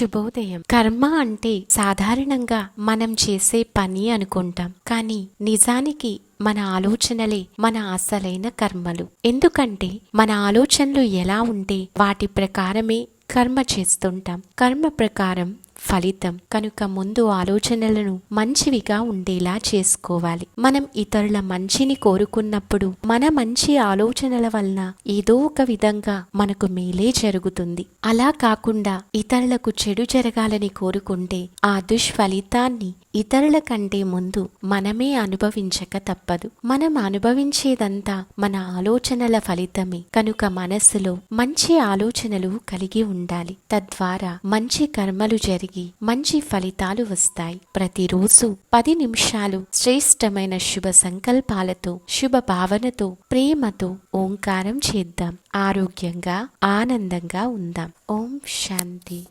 శుభోదయం. కర్మ అంటే సాధారణంగా మనం చేసే పని అనుకుంటాం. కానీ నిజానికి మన ఆలోచనలే మన అసలైన కర్మలు. ఎందుకంటే మన ఆలోచనలు ఎలా ఉంటే వాటి ప్రకారమే కర్మ చేస్తుంటాం. కర్మ ప్రకారం ఫలితం కనుక ముందు ఆలోచనలను మంచివిగా ఉండేలా చేసుకోవాలి. మనం ఇతరుల మంచిని కోరుకున్నప్పుడు మన మంచి ఆలోచనల వలన ఏదో ఒక విధంగా మనకు మేలే జరుగుతుంది. అలా కాకుండా ఇతరులకు చెడు జరగాలని కోరుకుంటే ఆ దుష్ఫలితాన్ని ఇతరుల కంటే ముందు మనమే అనుభవించక తప్పదు. మనం అనుభవించేదంతా మన ఆలోచనల ఫలితమే కనుక మనస్సులో మంచి ఆలోచనలు కలిగి ఉండాలి. తద్వారా మంచి కర్మలు జరిగి మంచి ఫలితాలు వస్తాయి. ప్రతిరోజు పది నిమిషాలు శ్రేష్టమైన శుభ సంకల్పాలతో శుభ భావనతో ప్రేమతో ఓంకారం చేద్దాం. ఆరోగ్యంగా ఆనందంగా ఉందాం. ఓం శాంతి.